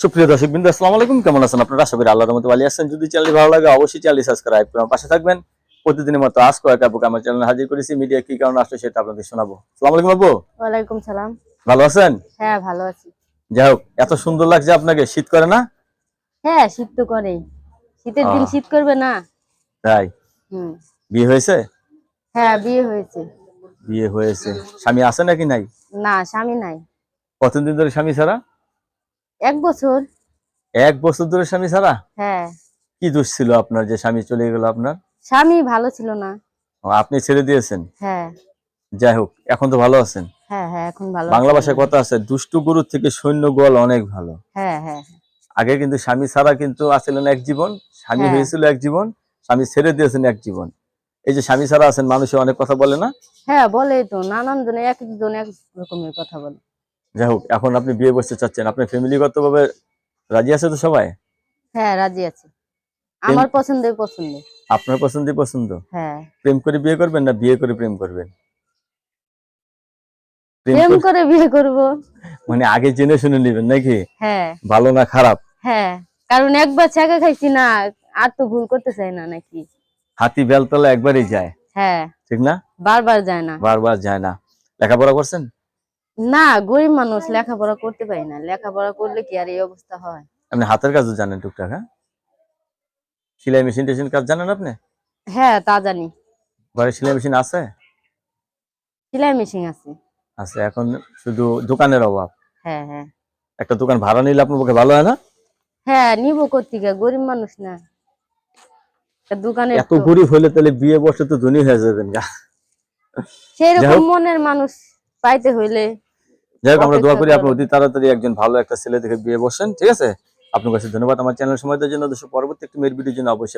সুপ্রিয় দর্শক বিন্দু আসসালামু আলাইকুম। কেমন আছেন আপনারা? আশা করি আল্লাহর মতো ভালো আছেন। যদি চ্যানেল ভালো লাগে অবশ্যই চ্যানেল সাবস্ক্রাইব করে আমার পাশে থাকবেন। প্রতিদিনের মতো আজ কয়েক আপুকে আমার চ্যানেলে হাজির করেছি। মিডিয়া কি কারণে আসলে সেটা আপনাদের শোনাবো। আসসালামু আলাইকুম আপু। ওয়ালাইকুম সালাম। ভালো আছেন? হ্যাঁ ভালো আছি। যাই হোক এত সুন্দর লাগছে আপনাকে। শীত করে না? হ্যাঁ শীত তো করে। শীতের দিন শীত করবে না। তাই? হুম। বিয়ে হয়েছে? হ্যাঁ বিয়ে হয়েছে। বিয়ে হয়েছে। স্বামী আছে নাকি নাই? না স্বামী নাই। কতদিন ধরে স্বামী ছাড়া? এক বছর? এক বছর ধরে স্বামী ছাড়া? হ্যাঁ। কি দোষ ছিল আপনার যে স্বামী চলে গেল আপনার? স্বামী ভালো ছিল না। আপনি ছেড়ে দিয়েছেন? হ্যাঁ। যাই হোক এখন তো ভালো আছেন? হ্যাঁ হ্যাঁ এখন ভালো বাংলা ভাষায় কথা আছে দুষ্টু গরুর থেকে সৈন্য গোয়াল অনেক ভালো। হ্যাঁ হ্যাঁ। আগে কিন্তু স্বামী ছাড়া কিন্তু আসলেন এক জীবন স্বামী হ্যাঁ। হয়েছিল এক জীবন স্বামী ছেড়ে দিয়েছেন এক জীবন। এই যে স্বামী ছাড়া আছেন মানুষে অনেক কথা বলে না? হ্যাঁ বলে তো নানান জনে এক একজন এক রকমের কথা বলে। যাই হোক এখন আপনি বিয়ে বসতে চাচ্ছেন আপনার ফ্যামিলিগত ভাবে রাজি আছে তো সবাই? হ্যাঁ রাজি আছে। আমার পছন্দের পছন্দ। আপনার পছন্দই পছন্দ? হ্যাঁ। প্রেম করে বিয়ে করবেন না বিয়ে করে প্রেম করবেন? প্রেম করে- করে বিয়ে করব। মানে আগে জেনে শুনে নেবেন নাকি? হ্যাঁ। ভালো না খারাপ? হ্যাঁ কারণ একবার ছাকা খাইছি না আর তো ভুল করতে চাই না নাকি? হাতি বেলতলা একবারই যায়। হ্যাঁ। ঠিক না? বারবার যায় না। বারবার যায় না। লেখাপড়া করছেন? না গরিব মানুষ লেখাপড়া করতে পারি না। লেখাপড়া করলে কি আর এই অবস্থা হয়? আপনি হাতের কাজও জানেন টুকটাক হ্যাঁ? সেলাই মেশিন টেশিন কাজ জানেন আপনি? হ্যাঁ তা জানি। ঘরে সেলাই মেশিন আছে? সেলাই মেশিন আছে। আছে এখন শুধু দোকানের অভাব। হ্যাঁ হ্যাঁ। একটা দোকান ভাড়া নিলে আপনার পক্ষে ভালো হয় না? হ্যাঁ নিব কর্তিকা গরিব মানুষ না। দোকানে এত গরিব হলে তাহলে বিয়ে বসে তো ধনী হয়ে যাবেন গা। সেরকম মনের মানুষ পাইতে হইলে যাই হোক আমরা দোয়া করি আপনি অতি তাড়াতাড়ি একজন ভালো একটা ছেলে দেখে বিয়ে বসেন ঠিক আছে? আপনার কাছে ধন্যবাদ। আমার চ্যানেল সময় দেওয়ার জন্য দর্শক পরবর্তী একটি মেয়ের ভিডিওর জন্য অবশ্যই